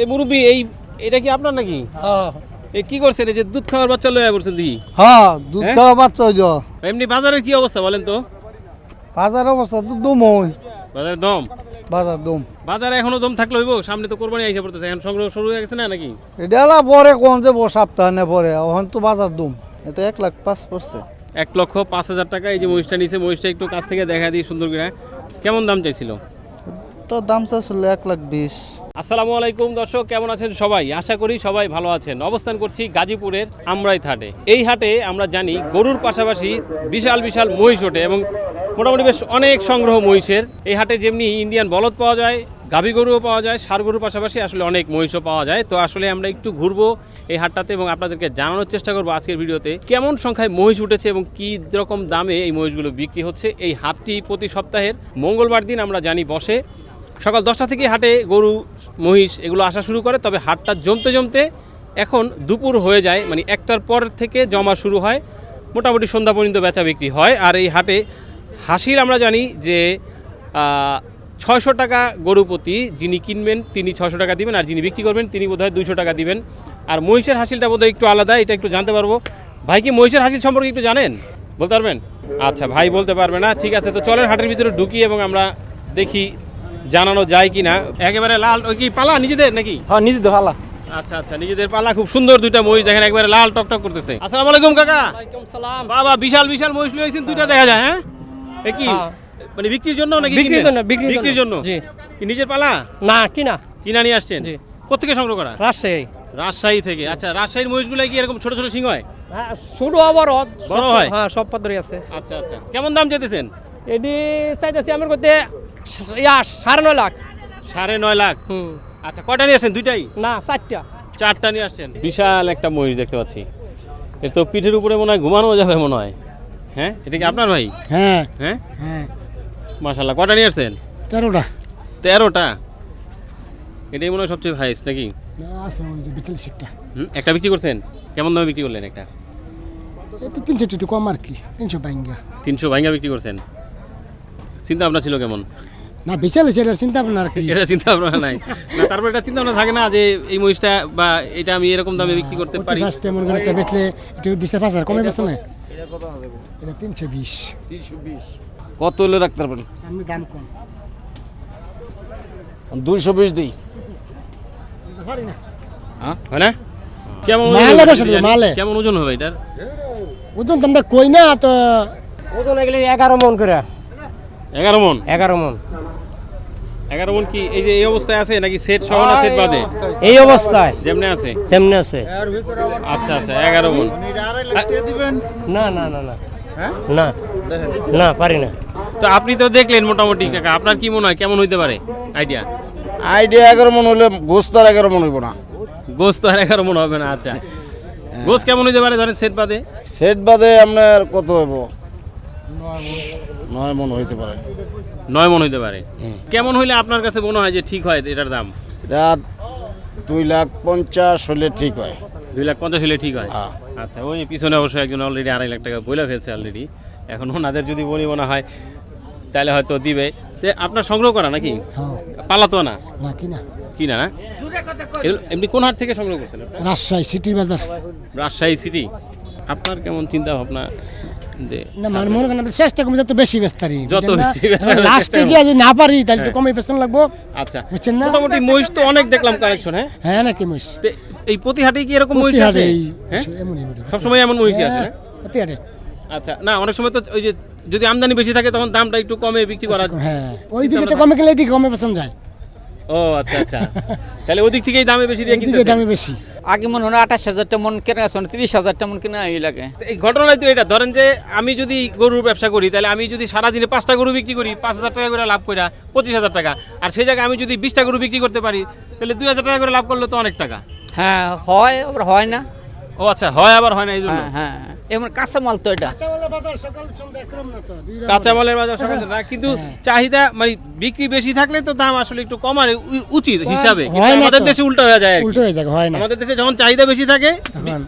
এই মুরব্বী এই এটা কি আপনার নাকি? হ্যাঁ। এই কি করছেন? এই যে দুধ খাওয়ার বাচ্চা লয়ে পড়ছেন দি হ্যাঁ দুধ হ্যাঁ? খাওয়া বাচ্চা হইল এমনি বাজারের কি অবস্থা বলেন তো? বাজার অবস্থা তো দম হয় বাজারের দম? বাজার দম। বাজারে এখনও দম থাকলে হইব? সামনে তো কোরবানি আইসা পড়তেছে এখন সংগ্রহ শুরু হয়ে গেছে না নাকি? এটা পরে কোন যে সপ্তাহ না পরে ওখান তো বাজার দম। এটা এক লাখ পাঁচ পড়ছে। এক লক্ষ পাঁচ হাজার টাকা এই যে মহিষটা নিছে মহিষটা একটু কাছ থেকে দেখা দিই সুন্দর করে কেমন দাম চাইছিল? তো দাম চাচ্ছিল এক লাখ বিশ। আসসালামু আলাইকুম দর্শক, কেমন আছেন সবাই? আশা করি সবাই ভালো আছেন। অবস্থান করছি গাজীপুরের আমরাই হাটে। এই হাটে আমরা জানি গরুর পাশাপাশি বিশাল বিশাল মহিষ ওঠে এবং মোটামুটি বেশ অনেক সংগ্রহ মহিষের। এই হাটে যেমনি ইন্ডিয়ান বলদ পাওয়া যায়, গাভী গরুও পাওয়া যায়, সার গরুর পাশাপাশি আসলে অনেক মহিষও পাওয়া যায়। তো আসলে আমরা একটু ঘুরবো এই হাটটাতে এবং আপনাদেরকে জানানোর চেষ্টা করব আজকের ভিডিওতে কেমন সংখ্যায় মহিষ উঠেছে এবং কী রকম দামে এই মহিষগুলো বিক্রি হচ্ছে। এই হাটটি প্রতি সপ্তাহের মঙ্গলবার দিন আমরা জানি বসে। সকাল দশটা থেকে হাটে গরু, মহিষ এগুলো আসা শুরু করে, তবে হাটটা জমতে জমতে এখন দুপুর হয়ে যায় মানে একটার পর থেকে জমা শুরু হয়। মোটামুটি সন্ধ্যা পর্যন্ত বেচা বিক্রি হয়, আর এই হাটে হাসির আমরা জানি যে ছয়শো টাকা গরু প্রতি যিনি কিনবেন তিনি ছয়শো টাকা দিবেন, আর যিনি বিক্রি করবেন তিনি বোধহয় দুইশো টাকা দিবেন। আর মহিষের হাসিলটা বোধহয় একটু আলাদা, এটা একটু জানতে পারব। ভাই কি মহিষের হাসিল সম্পর্কে একটু জানেন? বলতে পারবেন? আচ্ছা ভাই বলতে পারবে না, ঠিক আছে, তো চলেন হাটের ভিতরে ঢুকি এবং আমরা দেখি জানানো যায় কি না একেবারে লাল ওই কি পালা নিজেদের নাকি? হ্যাঁ নিজে তো হালা আচ্ছা আচ্ছা নিজেদের পালা খুব সুন্দর দুইটা মহিষ দেখেন একবারে লাল টকটক করতেছে। আসসালামু আলাইকুম কাকা। সালাম। বাবা বিশাল বিশাল মহিষ লইছেন দুইটা দেখা যায় হ্যাঁ? এ কি? হ্যাঁ। মানে বিক্রির জন্য নাকি বিক্রির জন্য, বিক্রির জন্য। জি। কি নিজের পালা? না কিনা। কিনা নিয়ে আসছেন? জি। কোথেকে সংগ্রহ করা? রাজশাহী। রাজশাহী থেকে। আচ্ছা রাজশাহীর মহিষগুলো কি এরকম ছোট ছোট সিং হয়? হ্যাঁ ছোট আবার বড় হয়? হ্যাঁ সব পাত্রই আছে। আচ্ছা আচ্ছা। কেমন দাম চাইতেছেন? এডি চাইতেছি আমার করতে ইয়া সাড়ে নয় লাখ। সাড়ে নয় লাখ? হুম। আচ্ছা কয়টা নিয়ে আসছেন দুইটাই? না চারটা। চারটা নিয়ে আসছেন বিশাল একটা মহিষ দেখতে পাচ্ছি। এর তো পিঠের উপরে মনে হয় ঘুমানো যাবে মনে হয়। হ্যাঁ? এটা কি আপনার ভাই? হ্যাঁ। হ্যাঁ? হ্যাঁ। মাশাল্লাহ কটা নিয়ে আসছেন তেরোটা। তেরোটা? এটাই মনে হয় সবচেয়ে হাইস্ট নাকি? হুম, একটা বিক্রি করছেন? কেমন দামে বিক্রি করলেন একটা? তিনশো একটু কম আর কি তিনশো বাইঙ্গা তিনশো ভাঙ্গা বিক্রি করছেন। চিন্তা ভাবনা ছিল কেমন? না বিশাল ছেলে চিন্তা ভাবনা আর কি। এটা চিন্তা ভাবনা নাই। না তারপর এটা চিন্তা ভাবনা থাকে না যে এই মহিষটা বা এটা আমি এরকম দামে বিক্রি করতে পারি? ফার্স্টে মনে করেন একটা বেচলে একটু বিশে পাঁচ হাজার কমে বেচছে না এটা তিনশো বিশ। কত হলে রাখতে পারবেন? আমি দাম কম। দুইশো বিশ দিই। পারি না। হয়? না? কেমন ওজন মালে। হবে। কেমন ওজন হবে এটার? ওজন তো আমরা কই না তো ওজন এগুলি এগারো মন করে। এগারো মন? এগারো মন। এগারো মন কি এই যে এই অবস্থায় আছে নাকি সেট সহ না সেট বাদে? এই অবস্থায়। যেমনি আছে? সেমনে আছে। আচ্ছা আচ্ছা এগারো মন। না না না না। না। না পারি না। তো আপনি তো দেখলেন মোটামুটি কাকা আপনার কি মনে হয় কেমন হইতে পারে? আইডিয়া? আইডিয়া এগারো মন হলে গোস্ত আর এগারো মন হইব না। গোস তো আর এগারো মন হবে না আচ্ছা। গোস কেমন হইতে পারে ধরেন সেট বাদে? সেট বাদে আপনার কত হইব? নয় মন হইতে পারে। নয় মন হইতে পারে। কেমন হইলে আপনার কাছে মনে হয় যে ঠিক হয় এটার দাম? এটা দুই লাখ পঞ্চাশ হলে ঠিক হয়। দুই লাখ পঞ্চাশ হলে ঠিক হয়? হ্যাঁ। আচ্ছা ওই পিছনে অবশ্যই একজন অলরেডি আড়াই লাখ টাকা বইলা ফেলছে অলরেডি এখন ওনাদের যদি বলি মনে হয় তাহলে হয়তো দিবে। যে আপনার সংগ্রহ করা নাকি? হ্যাঁ। পালাতো না না কিনা কি না? না এমনি কোন হাট থেকে সংগ্রহ করছেন রাজশাহী সিটি বাজার। রাজশাহী সিটি। আপনার কেমন চিন্তা ভাবনা? না মানে মনে করেন চেষ্টা যত বেশি যত লাস্টে গিয়ে যদি না পারি তাহলে তো কমে লাগবো আচ্ছা বুঝছেন না? মোটামুটি মহিষ তো অনেক দেখলাম কালেকশন হ্যাঁ? হ্যাঁ নাকি মহিষ? এই প্রতি হাটে কি এরকম মহিষ আছে? হ্যাঁ? ওটা। সবসময় এমন মহিষই আছে হ্যাঁ, না প্রতি হাটে আচ্ছা না অনেক সময় তো ওই যে যদি আমদানি বেশি থাকে তখন দামটা একটু কমে বিক্রি করা হ্যাঁ। ওই দিকে তো কমে গেলে এদিকে কমে বেতন যায়। ও আচ্ছা আচ্ছা। তাহলে ওদিক থেকেই দামে বেশি দিয়ে কিনতে দামে বেশি। আগে মনে হয় আঠাশ হাজারটা মন কেনা আছে তিরিশ হাজারটা মন কেনা এই লাগে। এই ঘটনায় তো এটা ধরেন যে আমি যদি গরুর ব্যবসা করি তাহলে আমি যদি সারাদিনে পাঁচটা গরু বিক্রি করি পাঁচ হাজার টাকা করে লাভ করা পঁচিশ হাজার টাকা। আর সেই জায়গায় আমি যদি বিশটা গরু বিক্রি করতে পারি তাহলে দুই হাজার টাকা করে লাভ করলে তো অনেক টাকা। হ্যাঁ হয় আবার হয় না। ও আচ্ছা হয় আবার হয় না এই জন্য? হ্যাঁ হ্যাঁ। এমন কাঁচা মাল তো এটা। কাঁচামালের বাজার সকাল না কিন্তু চাহিদা মানে বিক্রি বেশি থাকলে তো দাম আসলে একটু কমার উচিত হিসাবে। হয় আমাদের দেশে উল্টো হয়ে যায় উল্টো হয়ে যাবে হয় না। আমাদের দেশে যখন চাহিদা বেশি থাকে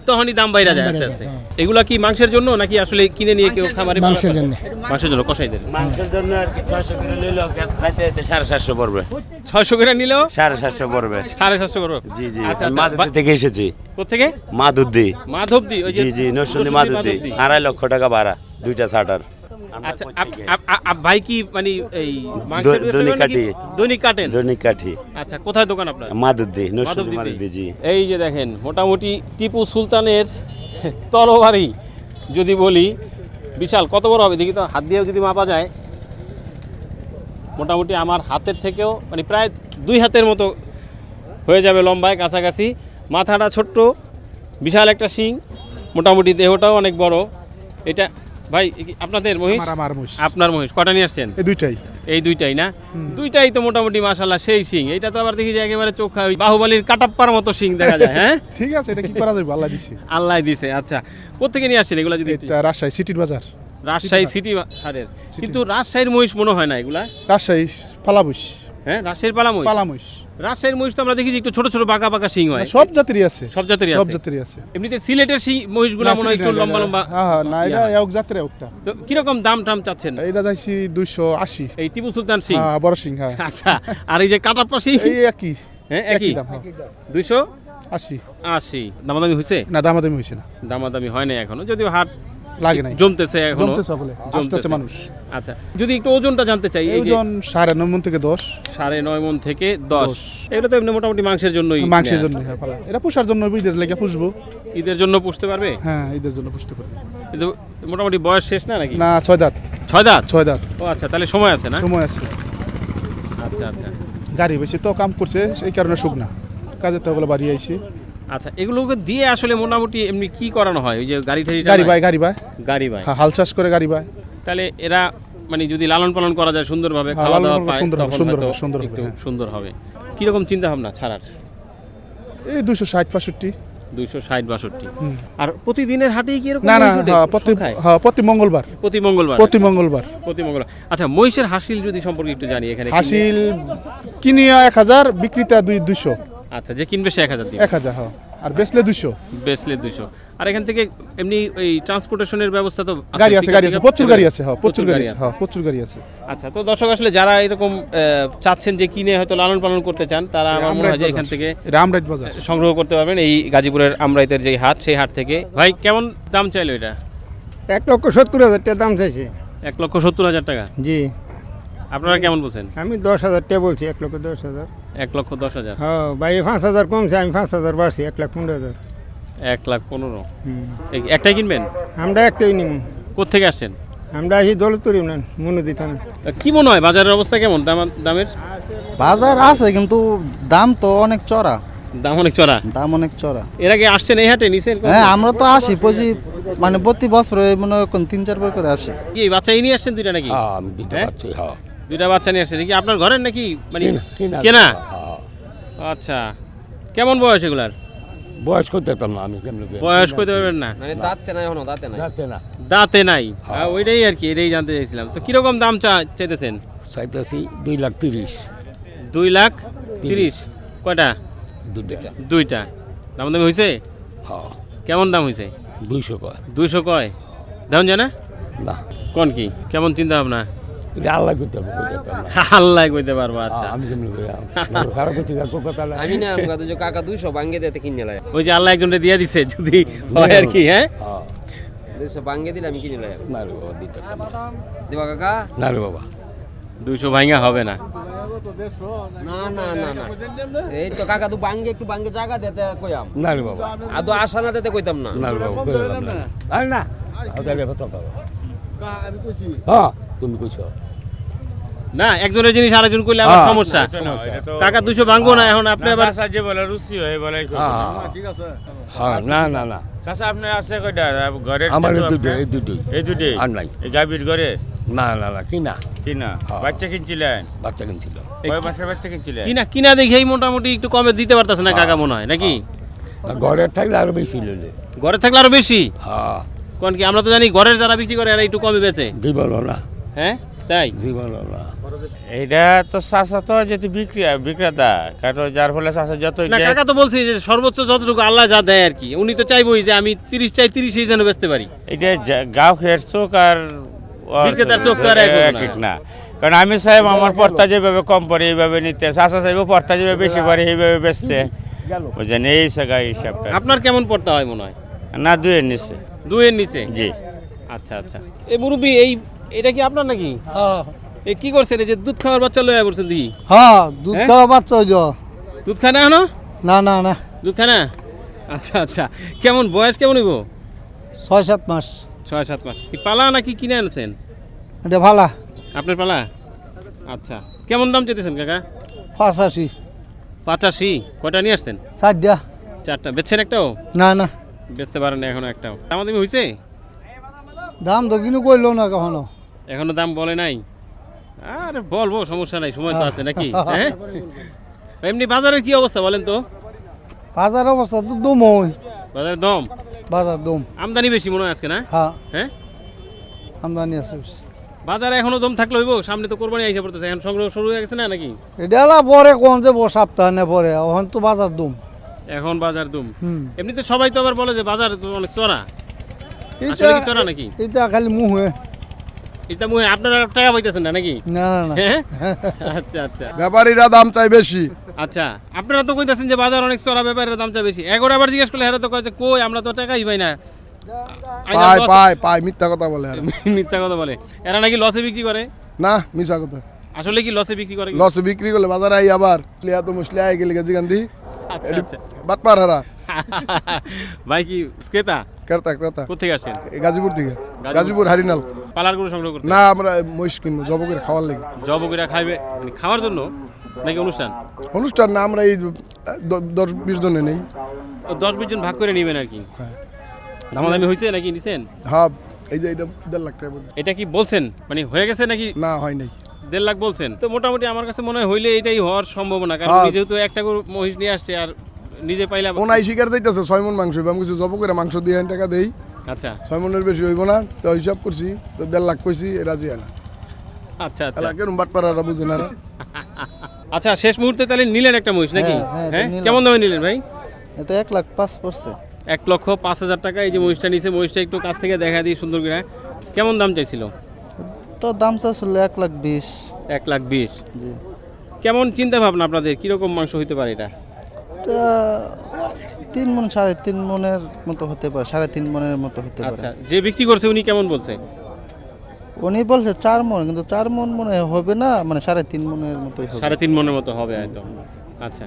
তখনই দাম বাইরে যায় আস্তে আস্তে। এগুলা কি মাংসের জন্য নাকি আসলে কিনে নিয়ে কেউ খামারে মাংসের জন্য। মাংসের জন্য কষাইদের মাংসের জন্য আর কি ছয়শো কিলো নিল খাইতে খাইতে সাড়ে সাতশো পড়বে। ছয়শো করে নিলেও? সাড়ে সাতশো পড়বে। সাড়ে সাতশো করব জি জি। আচ্ছা আচ্ছা। মাধুদি থেকে এসেছি। কোথেকে? মাধবদি। ওই জি জি নরসিংদী নরসিংদী আড়াই লক্ষ টাকা ভাড়া দুইটা শাটার আচ্ছা ভাই কি মানে এই দৈনিক করেন নাকি? কাটি। দৈনিক কাটেন দৈনিক কাঠি। আচ্ছা কোথায় দোকান আপনার? মাধুদি নরসিংদী জি। এই যে দেখেন মোটামুটি টিপু সুলতানের তরবারি যদি বলি বিশাল কত বড় হবে? দেখি তো হাত দিয়েও যদি মাপা যায়। মোটামুটি আমার হাতের থেকেও মানে প্রায় দুই হাতের মতো হয়ে যাবে লম্বায় কাছাকাছি। মাথাটা ছোট্ট বিশাল একটা শিং। মোটামুটি দেহটাও অনেক বড়। এটা ভাই আপনাদের মহিষ? আমার আপনার মহিষ কটা নিয়ে আসছেন? এই দুইটাই। এই দুইটাই না? দুইটাই তো মোটামুটি মাশাল্লাহ সেই সিং এটা তো আবার দেখি যে একেবারে চোখা ওই বাহুবলীর কাটাপ্পার মতো সিং দেখা যায় হ্যাঁ? ঠিক আছে এটা কি করা যাবে? আল্লাহ দিছি। আল্লাহ দিছে আচ্ছা। কোথেকে নিয়ে আসছেন এগুলা যদি এটা রাজশাহী সিটির বাজার। রাজশাহী সিটি হারের। কিন্তু রাজশাহীর মহিষ মনে হয় না এগুলা? রাজশাহী পালাবুস হ্যাঁ রাজশাহীর পালা মহিষ পালামুস রাজশাহীর মহিষ তো আমরা দেখি যে একটু ছোট ছোট বাঁকা বাঁকা সিং হয়। সব জাতিরই আছে। সব জাতেরই সব আছে। জাতিরই আছে। এমনিতে সিলেটের সিং মহিষগুলো মনে হয় একটু লম্বা লম্বা হ্যাঁ হ্যাঁ না এটা এক জাতের একটা। তো কীরকম দাম টাম চাচ্ছেন? এটা যাইছি দুইশো আশি। এই টিপু সুলতান সিং হ্যাঁ বড় সিং হ্যাঁ। আচ্ছা আর এই যে কাটাপ্পা সিং এই একই। হ্যাঁ একই? দাম হ্যাঁ। দুইশো আশি। আশি। দামাদামি হয়েছে? না দামাদামি হয়েছে না। দামাদামি হয় না এখনও যদিও হাট লাগে নাই। জমতেছে এখনও? জমতে সকলে। জমতেছে। মানুষ। আচ্ছা যদি একটু ওজনটা জানতে চাই এই ওজন সাড়ে নয় মন থেকে দশ। সাড়ে নয় মন থেকে দশ। এগুলো তো এমনি মোটামুটি মাংসের জন্যই মাংসের। জন্য হ্যাঁ পালা। এটা পুষার জন্য ঈদের লেগে পুষবো। ঈদের জন্য পুষতে পারবে? হ্যাঁ ঈদের জন্য পুষতে পারি কিন্তু মোটামুটি বয়স শেষ না নাকি? না ছয় দাঁত। ছয় দাঁত? ছয় দাঁত। ও আচ্ছা তাহলে সময় আছে না? সময় আছে। আচ্ছা আচ্ছা। গাড়ি বেশি তো কাম করছে সেই কারণে শুকনা। কাজের তো ওগুলো বাড়ি আইছি। আচ্ছা এগুলোকে দিয়ে আসলে মোটামুটি এমনি কি করানো হয়? ওই যে গাড়ি টাড়ি গাড়ি বাই গাড়ি বাই। গাড়ি বাই। হ্যাঁ, হাল চাষ করে গাড়ি বাই। তাহলে এরা মানে যদি লালন পালন করা যায় সুন্দরভাবে হ্যাঁ, খাওয়া দাওয়া পায় সুন্দর সুন্দর সুন্দর। সুন্দর হবে। কীরকম চিন্তা ভাবনা ছাড়ার? এই দুশো ষাট পাঁষট্টি দুইশো ষাট বাষট্টি। আর প্রতিদিনের হাটেই কি এরকম না না? হ্যাঁ, প্রতি হ্যাঁ প্রতি মঙ্গলবার। প্রতি মঙ্গলবার? প্রতি মঙ্গলবার। প্রতি মঙ্গলবার। আচ্ছা মহিষের হাসিল যদি সম্পর্কে একটু জানি এখানে। হাসিল কিনিয়া এক হাজার বিক্রিতা দুই দুইশো। আচ্ছা যে কিনবে সে এক হাজার এক হাজার হ্যাঁ। আর বেচলে দুইশো। বেসলে দুইশো। আর এখান থেকে এমনি এই ট্রান্সপোর্টেশনের ব্যবস্থা তো গাড়ি আছে গাড়ি আছে প্রচুর গাড়ি আছে হ্যাঁ প্রচুর গাড়ি আছে হ্যাঁ প্রচুর গাড়ি আছে। আচ্ছা তো দর্শক আসলে যারা এরকম চাচ্ছেন যে কিনে হয়তো লালন পালন করতে চান তারা আমার মনে হয় যে এখান থেকে এটা আমরাইত বাজার। সংগ্রহ করতে পারবেন এই গাজীপুরের আমরাইতের যে হাট সেই হাট থেকে। ভাই কেমন দাম চাইলো এটা? এক লক্ষ সত্তর হাজার টাকা দাম চাইছে। এক লক্ষ সত্তর হাজার টাকা? জি। আপনারা কেমন বলছেন? আমি দশ হাজার টাকা বলছি এক লক্ষ দশ হাজার। এক লক্ষ দশ হাজার। হ্যাঁ ভাই পাঁচ হাজার কমছে আমি পাঁচ হাজার বাড়ছি এক লাখ পনেরো হাজার। এক লাখ পনেরো। একটাই কিনবেন? আমরা একটাই নিব। কোথেকে আসছেন? আমরা আসি দৌলতপুর ইউনিয়ন মনুদি থানা। কি মনে হয় বাজারের অবস্থা কেমন দাম দামের? বাজার আছে কিন্তু দাম তো অনেক চড়া। দাম অনেক চড়া? দাম অনেক চড়া। এর আগে আসছেন এই হাটে নিছেন হ্যাঁ আমরা তো আসি বুঝি মানে প্রতি বছর মনে হয় কোন তিন চারবার করে আসি। কি এই বাচ্চা নিয়ে আসছেন দুইটা নাকি? হ্যাঁ। দুইটা বাচ্চা নিয়ে আসছেন কি আপনার ঘরের নাকি মানে কেনা, হ্যাঁ। আচ্ছা। কেমন বয়স এগুলার? বয়স করতে তো না আমি কেমন বয়স করতে পারবেন না। যাচ্ছে না। দাঁতে নাই। আহ, ওইটাই আর কি এটাই জানতে চাইছিলাম। তো কীরকম দাম চা চাইতেছেন? চাইতেছি দুই লাখ তিরিশ। দুই লাখ তিরিশ। কয়টা? দুটা দুইটা। দাম দামি হয়েছে হ্যাঁ। কেমন দাম হয়েছে দুইশো কয়। দুইশো কয়। দাম জানা? না। কোন কি? কেমন চিন্তা ভাবনা? আল্লাহ না। আল্লাহ কইতে পারব আচ্ছা। আমি কেমন খারাপ করছি কথা আমি না আমাকে যে কাকা দুইশো ভাঙ্গে দিতে কিনে লাই ওই যে আল্লাহ একজনকে দিয়ে দিছে যদি হয় আর কি হ্যাঁ? হ্যাঁ। ভাঙ্গে দিলে আমি কিনে লাই না রে বাবা। দিতে দিবা কাকা? না রে বাবা। দুইশো ভাঙা হবে না। না না না না। এই তো কাকা তো ভাঙ্গে একটু ভাঙ্গে জায়গা দিতে কইয়াম। না রে বাবা। আদৌ আশা না দিতে কইতাম না। না রে বাবা কই দিলাম না। আরে না তাহলে কথা পাবো হ্যাঁ তুমি কইছো। না একজনের জিনিস আরেকজন করলে আবার হ্যাঁ। সমস্যা। টাকা দুশো ভাঙবো না এখন আপনি আবার যে বলে রুচি হয় বলে হ্যাঁ। হ্যাঁ না না না। চাষা আপনার আছে কয়টা? ঘরে আমার এই দুটো এই দুটোই এই দুটি? আর নাই। এই গাভীর ঘরে? না না না কি না কি না হ্যাঁ। বাচ্চা কিনছিলেন? বাচ্চা কিনছিল। কয় মাসের বাচ্চা কিনছিলেন? কিনা কিনা দেখেই মোটামুটি একটু কমে দিতে পারতেছে না কাকা মনে হয় নাকি? তা ঘরের থাকলে আরও বেশি লইলে। ঘরে থাকলে আরও বেশি? হ্যাঁ। কোন কি আমরা তো জানি ঘরের যারা বিক্রি করে এরা একটু কমে বেচে। জীবন না। হ্যাঁ? তাই? এইটা তো চাষা তো যেটি বিক্রি বিক্রেতা কারণ যার ফলে চাষা যত না কাকা তো বলছি যে সর্বোচ্চ যতটুকু আল্লাহ যা দেয় আর কি। উনি তো চাইবই যে আমি তিরিশ চাই তিরিশই যেন বেচতে পারি। এটা যা- গাঁও খেয়ের চোখ আর বিক্রেতার চোখ তো আর এক না। কারণ আমি সাহেব আমার পর্তা যেভাবে কম পড়ে এইভাবে নিতে। চাষা সাহেব পর্তা যেভাবে বেশি পড়ে এইভাবে বেচতে। বুঝছেন এই জায়গা হিসাবটা। আপনার কেমন পড়তে হয় মনে হয়? না দুয়ের নিচে। দুয়ের নিচে? জি। আচ্ছা আচ্ছা। এই মুরব্বী এই এটা কি আপনার নাকি? হ্যাঁ। এই কি করছেন? এই যে দুধ খাওয়ার বাচ্চা লয়ে পড়ছেন দি হ্যাঁ দুধ হ্যাঁ? খাওয়া বাচ্চা যে। দুধ খায় না এখনও? না না না। দুধ খায় না? আচ্ছা আচ্ছা। কেমন বয়স কেমন হইব? ছয় সাত মাস। ছয় সাত মাস। পালা নাকি কিনে আনছেন? এটা ভালা। আপনার পালা? আচ্ছা। কেমন দাম চেতেছেন কাকা? পাঁচাশি। পঁচাশি? কয়টা নিয়ে আসছেন? দিয়া চারটা। বেচছেন একটাও? না না। বেচতে পারেন এখনও একটাও। আমাদের হয়েছে দাম তো কিন্তু করল না কখনো। এখনও দাম বলে নাই? আরে বলব সমস্যা নাই সময় তো আছে নাকি? হ্যাঁ? এমনি বাজারের কি অবস্থা বলেন তো? বাজার অবস্থা তো দম ওই। বাজারের দম? বাজার দম। আমদানি বেশি মনে হয় আজকে না? হ্যাঁ। হ্যাঁ? আমদানি আছে বাজারে এখনও দম থাকলে হইব সামনে তো কোরবানি আইসা পড়তেছে এখন সংগ্রহ শুরু হয়ে গেছে না নাকি? এটা এলা পরে কোন যে সপ্তাহ নে পরে এখন তো বাজার দম। এখন বাজার দুম। এমনিতে সবাই তো আবার বলে যে বাজার তো অনেক চড়া। এটা আসলে কি চড়া নাকি? এটা খালি মুহে। এটা মুহে আপনারা টাকা পাইতেছেন না নাকি? না না না। হ্যাঁ? আচ্ছা আচ্ছা। ব্যাপারীরা দাম চাই বেশি। আচ্ছা আপনারা তো কইতাছেন যে বাজার অনেক চড়া ব্যাপারের দামটা বেশি। এগারো আবার জিজ্ঞেস করলে এরা তো কয় যে কই আমরা তো টাকাই পাই না। আইনা পায় loss- পায় পায় মিথ্যা কথা বলে আর মিথ্যা কথা বলে। এরা নাকি লসে বিক্রি করে? না মিশা কথা। আসলে কি লসে বিক্রি করে? লস বিক্রি করলে বাজারে আই আবার। লিয়া তো মুসলি আই গেলে গান্ধী। আচ্ছা আচ্ছা। বাটপার হারা। ভাই কি ক্রেতা? ক্রেতা ক্রেতা। কোথেকে আসেন গাজীপুর থেকে। গাজীপুর। হারিনাল। পালার গরু সংগ্রহ করতে? না আমরা মহিষ কিনবো জব করে খাওয়ার লাগে। খাইবে? মানে খাওয়ার জন্য? নাকি অনুষ্ঠান? অনুষ্ঠান না আমরা এই দশ বিশ জনে নেই। দশ বিশ জন ভাগ করে নেবেন আর কি? দামাদামি হয়েছে নাকি নিছেন? হ্যাঁ এই যে এটা দেড় লাখ টাকা এটা কি বলছেন? মানে হয়ে গেছে নাকি? না হয় নাই। দেড় লাখ বলছেন। তো মোটামুটি আমার কাছে মনে হয় হইলে এটাই হওয়ার সম্ভাবনা কারণ হ্যাঁ। যেহেতু একটা গরু মহিষ নিয়ে আসছে আর নিজে পাইলাম ওনাই শিকার দিতেছে ছয় মন মাংস আমি কিছু জব করে মাংস দিয়ে টাকা দেই। আচ্ছা। ছয় মনের বেশি হইব না তো হিসাব করছি তো দেড় লাখ কইছি রাজি হয় না। আচ্ছা আচ্ছা। এলাকার বাটপাড়ারা বুঝে না আচ্ছা শেষ মুহূর্তে তাহলে নিলেন একটা মহিষ নাকি? হ্যাঁ, হ্যাঁ, হ্যাঁ। কেমন দামে নিলেন ভাই? এটা এক লাখ পাঁচ পড়ছে। এক লক্ষ পাঁচ হাজার টাকা এই যে মহিষটা নিছে মহিষটা একটু কাছ থেকে দেখা দিই সুন্দর করে কেমন দাম চাইছিল? তো দাম চাচ্ছিল এক লাখ বিশ। এক লাখ বিশ। কেমন চিন্তা ভাবনা আপনাদের? কীরকম মাংস হইতে পারে এটা? এটা তিন মন সাড়ে তিন মনের মতো হতে পারে সাড়ে তিন মনের মতো হতে পারে। আচ্ছা যে বিক্রি করছে উনি কেমন বলছে? উনি বলছে চার মন কিন্তু চার মন মনে হবে না মানে সাড়ে তিন মনের মতোই হবে। সাড়ে তিন মনের মতো হবে হয়তো আচ্ছা